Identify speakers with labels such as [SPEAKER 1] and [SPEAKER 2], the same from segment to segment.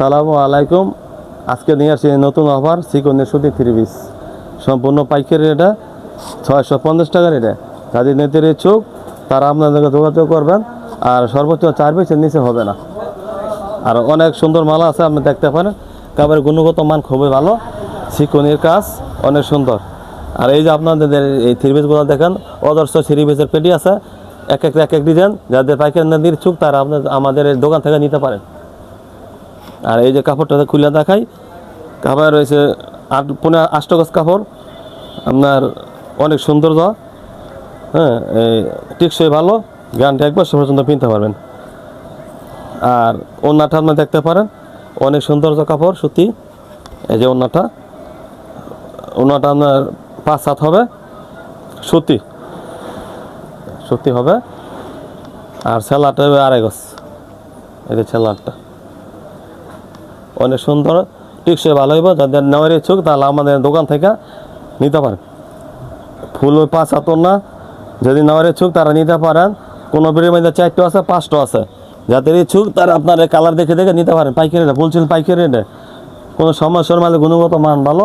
[SPEAKER 1] আসসালামু আলাইকুম। আজকে নিয়ে আসছি নতুন অফার চিকনের সুতি থ্রি পিস সম্পূর্ণ পাইকারি এটা ছয়শো পঞ্চাশ টাকার এটা যাদের নিতে ইচ্ছুক, তারা আপনাদেরকে যোগাযোগ করবেন। আর সর্বোচ্চ চার পিসের নিচে হবে না। আর অনেক সুন্দর মালা আছে, আপনি দেখতে পারেন। কাপড়ের গুণগত মান খুবই ভালো। চিকনের কাজ অনেক সুন্দর। আর এই যে আপনাদের এই থ্রি পিসগুলো দেখেন অদর্শ থ্রি পিসের পেটি আছে। এক এক এক এক ডিজাইন যাদের পাইকারি নিতে ইচ্ছুক, তারা আপনার আমাদের দোকান থেকে নিতে পারেন। আর এই যে কাপড়টা খুলে দেখাই, কাপড় রয়েছে আট, পনেরো, আষ্ট গজ কাপড়। আপনার অনেক সৌন্দর্য হ্যাঁ এই টিকসই ভালো গানটা এক বছর পর্যন্ত পিনতে পারবেন। আর ওনাটা আপনার দেখতে পারেন, অনেক সৌন্দর্য কাপড় সুতি এই যে ওনাটা ওনাটা আপনার পাঁচ, সাত হবে সুতি সুতি হবে। আর স্যালাডটা আড়াই গজ। এই যে স্যালাডটা অনেক সুন্দর, টিকসই ভালো হইব, যাদের নেওয়ার ইচ্ছুক তাহলে আমাদের দোকান থেকে নিতে পারেন। ফুল ওই পাঁচ হাতর না যদি নেওয়ার ইচ্ছুক তারা নিতে পারেন। কোনো বেরিয়ে মধ্যে চারটে আছে, পাঁচটা আছে। যাদের ইচ্ছুক তারা আপনার কালার দেখে দেখে নিতে পারেন, পাইকারি রেটে বলছেন পাইকারি রেটে। কোনো সমস্যার মানে গুণগত মান ভালো,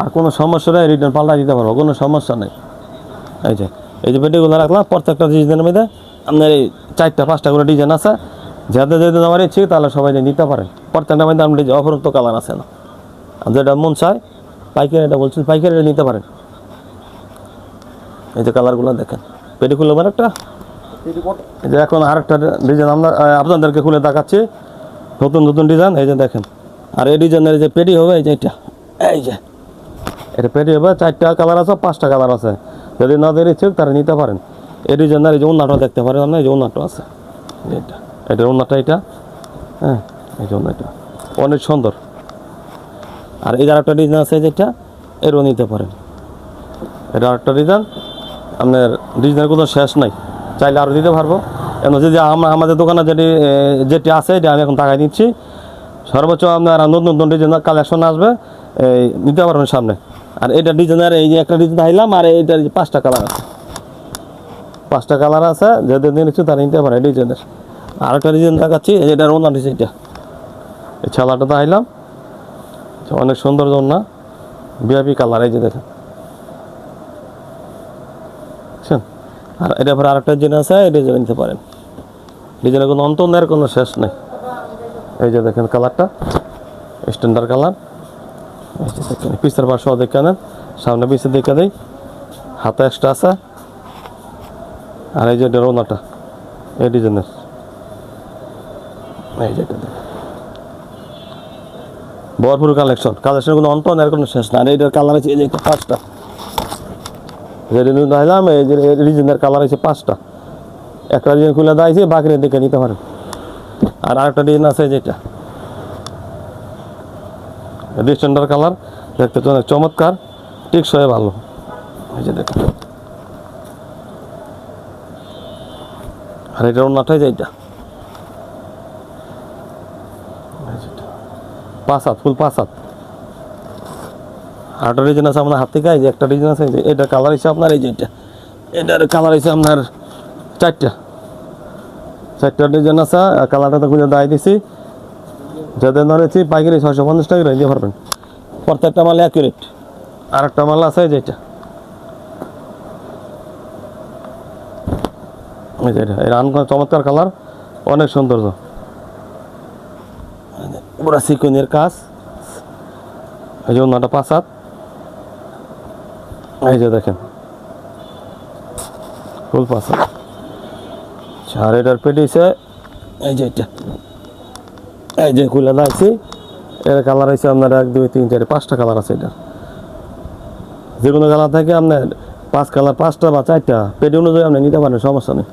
[SPEAKER 1] আর কোনো সমস্যা নেই, রিটার্ন পাল্টা দিতে পারব, কোনো সমস্যা নেই। এই যে এই যে পেটিগুলো রাখলাম, প্রত্যেকটা ডিজাইনের মধ্যে আপনার এই চারটা, পাঁচটা করে ডিজাইন আছে। যাদের যদি নেওয়ার ইচ্ছে তাহলে সবাই নিতে পারেন। প্রত্যেকটা মধ্যে আপনি অপরন্ত কালার আছে না। যেটা মন চায়, পাইকারি এটা বলছেন পাইকারি নিতে পারেন। এই যে কালারগুলো দেখেন। পেটি খুললে মানে একটা যে এখন আরেকটা ডিজাইন আমরা আপনাদেরকে খুলে দেখাচ্ছি। নতুন নতুন ডিজাইন এই যে দেখেন। আর এই ডিজাইনের যে পেটি হবে, এই যে এটা। এই যে। এটা পেটি হবে, চারটা কালার আছে, পাঁচটা কালার আছে। যদি না দেরি ইচ্ছুক তারা নিতে পারেন। এই ডিজাইনের এই যে উন্নাটা দেখতে পারেন আপনার এই যে উন্নাটা আছে। এটা। এটা উন্নাটা এটা। হ্যাঁ। এই যে উন্নাটা অনেক সুন্দর। আর এই আরেকটা ডিজাইন আছে যেটা, এরও নিতে পারেন। এটা আরেকটা ডিজাইন আপনার ডিজাইনের কোনো শেষ নাই। চাইলে আরও দিতে পারব। কেন যদি আমরা আমাদের দোকানে যেটি যেটি আছে, এটা আমি এখন টাকায় দিচ্ছি। সর্বোচ্চ আপনার নতুন নতুন ডিজাইনের কালেকশন আসবে, এই, নিতে পারবেন সামনে। আর এটা ডিজাইনের এই যে একটা ডিজাইন আইলাম, আর এইটার পাঁচটা কালার আছে। পাঁচটা কালার আছে যাদের নিচ্ছি, তারা নিতে পারে ডিজাইনের আর একটা ডিজাইন দেখাচ্ছি এটার ওনার ডিজাইন এটা। এই ছালাটা তো আইলাম। অনেক সুন্দর না? বিআপি কালার এই যে দেখেন। আর এটা পরে আরেকটা ডিজাইন আছে, এই ডিজাইন নিতে পারেন। ডিজাইনের কোনো অন্ত নেই কোনো শেষ নেই। এই যে দেখেন কালারটা স্ট্যান্ডার্ড কালার পিসের পাশে দেখে নেন সামনে পিসে দেখে দেই। হাতে এক্সট্রা আছে। আর এই যে এটা রোনাটা, এই ডিজাইনের এই যে দেখেন। ভরপুর কালেকশন কালেকশন কোনো অন্ত আর কোনো শেষ না আর এইটার কালার আছে এই যে পাঁচটা। নিতে হইলাম এই যে রিজনের কালার আছে পাঁচটা। একটা ডিজাইন খুলে দিয়েছি বাকির দিকে নিতে পারেন। আর আরেকটা ডিজাইন আছে যেটা স্ট্যান্ডার্ড কালার দেখতে অনেক চমৎকার, টিকসই ভালো। এই যে দেখুন। আর এটা অন্যটাই যে এটা এই যেটা। পাঁচ হাত ফুল পাঁচ হাত আরেকটা ডিজাইন আছে আপনার হাত থেকে এই যে একটা ডিজাইন আছে, যে এটা কালার হিসেবে আপনার এই যে এটা। এটার কালার হিসেবে আপনার চারটা। চারটা ডিজাইন আছে, আর কালারটা তো খুঁজে দায় দিছি। যাদের ধরেছি পাইকারি ছয়শো পঞ্চাশ টাকা দিতে পারবেন। প্রত্যেকটা মাল অ্যাকুরেট আর একটা মাল আছে যেটা এই যে এটা আনকোন চমৎকার কালার অনেক সৌন্দর্য। পুরা সিকুনের কাজ এই যে অন্যটা পাঁচ হাত এই যে দেখেন ফুল পাঁচ হাত আচ্ছা, আর এটার পেটিছে এই যে এটা এই যে খুলে লাগছি এর কালার আছে আপনার এক দুই তিন চার পাঁচটা কালার আছে এটা যে কোনো কালার থাকে আপনার পাঁচ কালার পাঁচটা বা চারটা পেটি অনুযায়ী আপনি নিতে পারেন সমস্যা নেই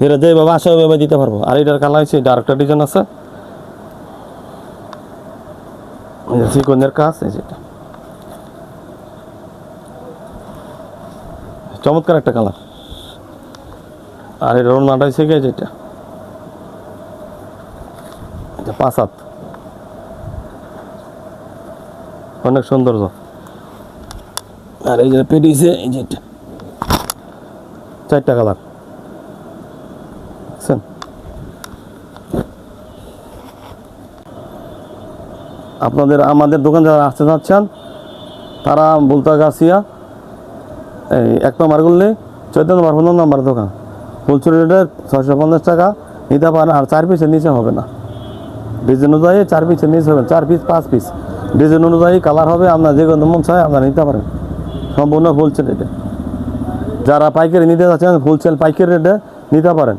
[SPEAKER 1] যেটা যেভাবে আসে ওইভাবে দিতে পারব আর এটার কালার হচ্ছে এটা ডিজাইন আছে এই যে চিকনের কাজ যেটা চমৎকার একটা কালার। আর এটা ওনাটা হচ্ছে গিয়ে যেটা পাঁচ হাত। অনেক সৌন্দর্য। আর এই যে পেটিছে এই যে এটা। চারটা কালার। বুঝছেন আপনাদের, আমাদের দোকান যারা আসতে চাচ্ছেন, তারা বলতা গাছিয়া, এই এক নম্বর করলে চোদ্দ নম্বর, পনেরো নম্বর দোকান। ফুলচুরি রেটে ছয়শো পঞ্চাশ টাকা, নিতে পারেন আর চার পিসের নিচে হবে না। ডিজাইন অনুযায়ী চার পিসের নিচে হবে, চার পিস পাঁচ পিস ডিজাইন অনুযায়ী কালার হবে, আপনার যে কোনো মন চায় আপনারা নিতে পারেন। সম্পূর্ণ হোলসেল রেটে যারা পাইকারি নিতে যাচ্ছেন হোলসেল পাইকারি রেটে নিতে পারেন।